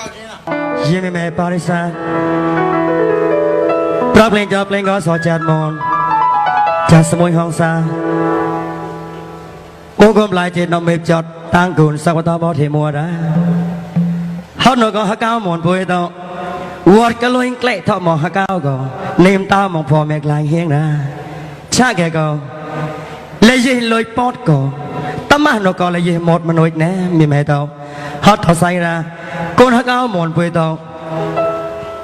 သွားခြင်းလားရင်းနေမဲ့ပါရိစာប្រាប់លេងចោប្លេងក៏សោចាត់មន ចាសមួយហងសាអូកំឡាយជិនមេបចត់ តាំងគូនសកតបធិមួរដែរហត់នៅក៏ហកៅមនពុយតោវត្តកលុញក្លេថមកហកៅក៏នេមតោមកព្រមក្លាញ់ហៀងណាឆាកែក៏លេយលុយពតក៏តមះនៅក៏លេយមត់មនុយណែមានហេតុតោ hết họ say ra con hết áo mòn bụi tàu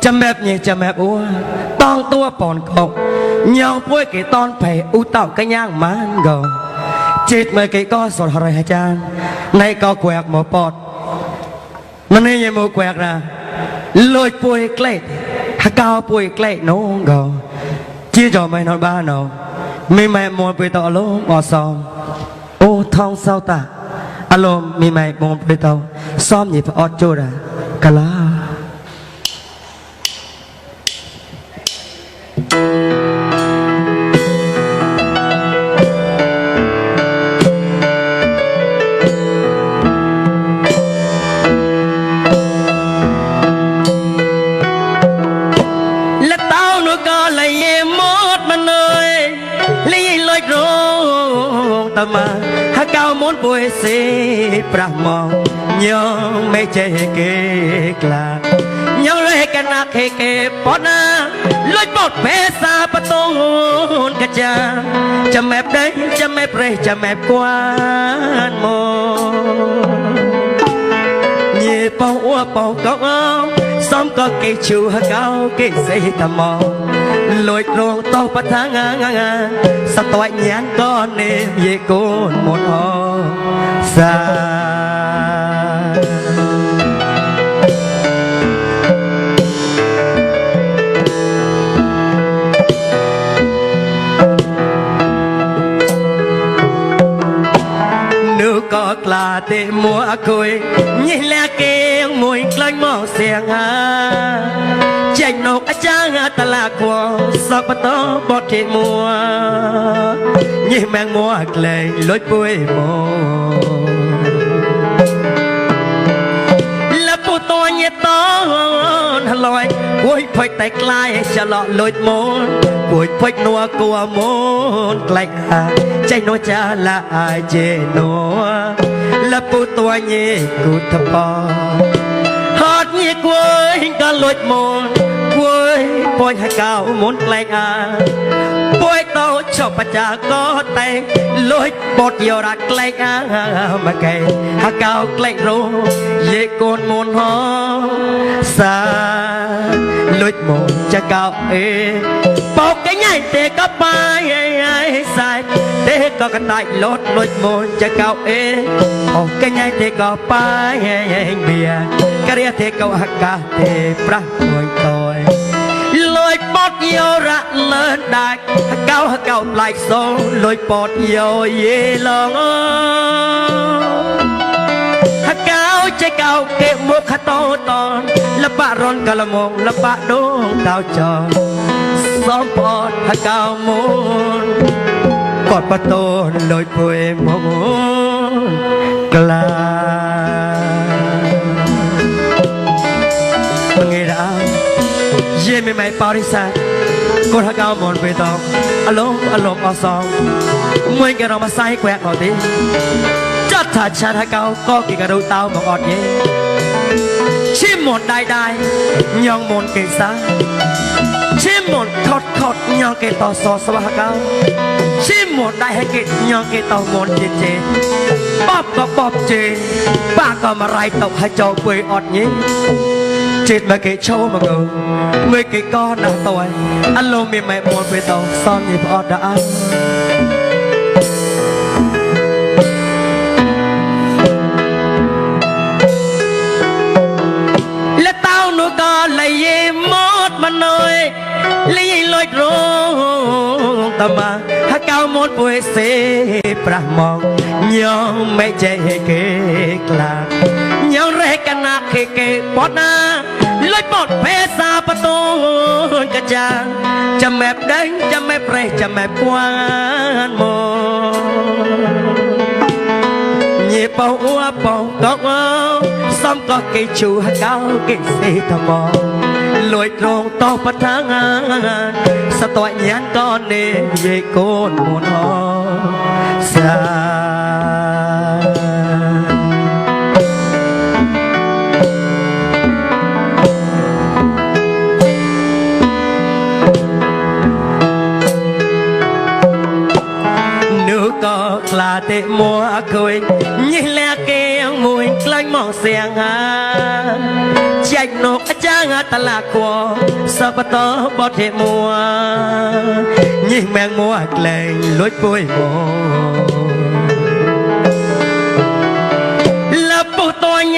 chăm mẹp nhỉ chăm mẹp ua ton tua bòn cọc nhau bôi cái ton phải u tạo cái nhang mán gầu chết mấy cái co sọt hỏi hai chan nay co quẹt một bọt มันนี่ยังมูแกวกนะลอยปุยเกล็ดฮักเกาปุยเกล็ดน้องก็ชี้จอไม่นอนบ้านเราไม่แม่มวนไปต่อลมออซอมโอ้ท้องเศร้าตาอารมณ์มีไหมมงปรตอซ้อมหยิบออดโจระกะลาតមាហើកៅមុនពុយសេប្រះមកញោមមេចេគេក្លាញោមរេកណាខេគេបណាលួចបោតពេសាបតងកចាចាំែបដេញចាំែបរេចាំែបគួនមកញេបោអួបោកោសំក៏គេជួកោគេសេតមកលួយត្រងតោះបថាងាងាងាសត្វតួញញ៉ាងកននេះយេកូនមុនអសាก็กลาเตมัวคุยนี่แลเกียงมวยกล้อยมองเสียงหาเจนกอาจารย์ตลาดควงสอกปะตบอดที่มัวนี่แมงมัวเกลยลอยปุยมัวលយគួយភុចតែក្លាយចលក់លួចមូនគួយភុចនួគួមូនក្លែកអាចេះនោះចាឡាអាយជេនោះលពូតួញេគូតបហត់ញេគួយក៏លួចមូនគួយពុញហើយកៅមូនក្លែកអាចុះបចាក៏តែលួចបត់យករ៉ាក្លែកអាមកកែហកោក្លែករោយេកូនមុនហសាលួចមកចកោអេបោកកញ៉ៃទេក៏បាយអេសាយទេក៏កណ្ដាច់លត់លួចមកចកោអេអោកញ៉ៃទេក៏បាយអេបៀករះទេក៏ហកាទេប្រះគួយតោយោរ៉ាមើដាច់កៅកៅប្លែកសូនលុយពតយោយេឡងហកៅចេកៅគេមកខតតនលបរនកលមងលបដងដៅចងសំពតហកៅមួនកតបតូនលុយភួយមកក្លាม่ไม่ป်ပิရัစกကိုกเอาหมดไปตอပอารมณ์อารมณ์ုอးสองာင်မွေးาတาာ့မဆกုင်ခွဲတေจัดถ้าชาทะเกาก็กิกระดูเต้ามองอดเย่ชิมหมดได้ได้ยองมนเกซาชิมหมดขอดขอดยองเกต่อสอสวะเกาชิมหมดได้ให้เกตยองเกต่อหมดเจเจป๊อบก็ป๊อบเจ ป้าก็มาไรตกให้เจ้าเปยอดเย่ចិត្តមកគេឈោមកងមកគេកោណាស់តើអឡូមីម៉ែមួលពេលតោសននេះផ្អត់ដល់អត់លតោនោះក៏លៃយេម៉ូតមណយលីលួយរងតមាហកៅមូនពុយសេប្រះមកញងមិនចេះគេខ្លាញងរេកណាគេគេបតណាលុចមកភាសាបតូនកចាចាំែបដេញចាំែបប្រេះចាំែបគួនមកញីបោអួបោតកសំក៏គេជូហកោគេសេតមកលួយត្រង់តោះបឋាងសតវញ្ញានក៏នេយាយកូនមុនអសាទេមួឃើញញិះលាគេមួយខ្លាញ់មកសៀងហាចាច់នោះអាចារ្យតឡាគួសបតបទេមួញិះមែងមួក្លែងលួចពួយមួ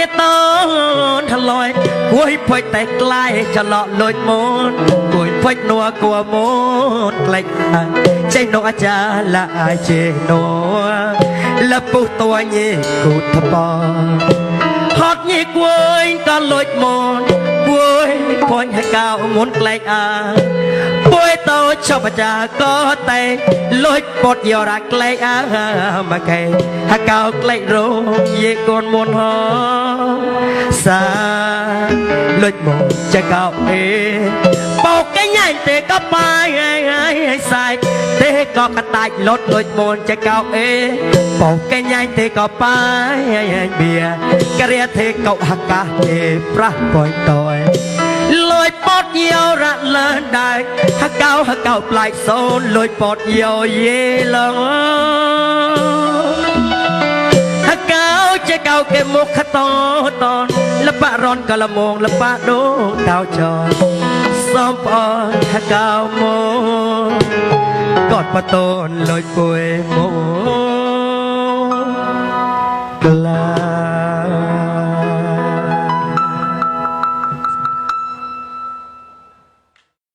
ยตอนทลอยกุยพอยแต่กลายจะหลอดลอยมุดกุยพอยนัวกลัวมนไกลใจนกอาจาละอาเจโนละปุูตัวเยกุทบอគួយតលួចមកគួយភញហកៅងួនក្លែកអាពួយតោចបចាក៏តែលួចពតយរ៉ាក្លែកអាមកកែហកៅក្លែករោយេកូនមុនហោសាលួចមកចកៅអេងទេក៏ម៉ាយហើយសាយទេក៏កតាច់លត់លួចមូនចកោអេបោកញ្ញាញទេក៏ប៉ាយហើយបៀក្រាទេកោហកាទេប្រះបុយតយលួយពតយោរ៉ាលើដាច់ហកោហកោប្លែកសូនលួយពតយោយេឡងគេមកខតតនលបរនកលមងលបដូតោចរសំអនថកោមកតបតូនលុយពួយមកក្លា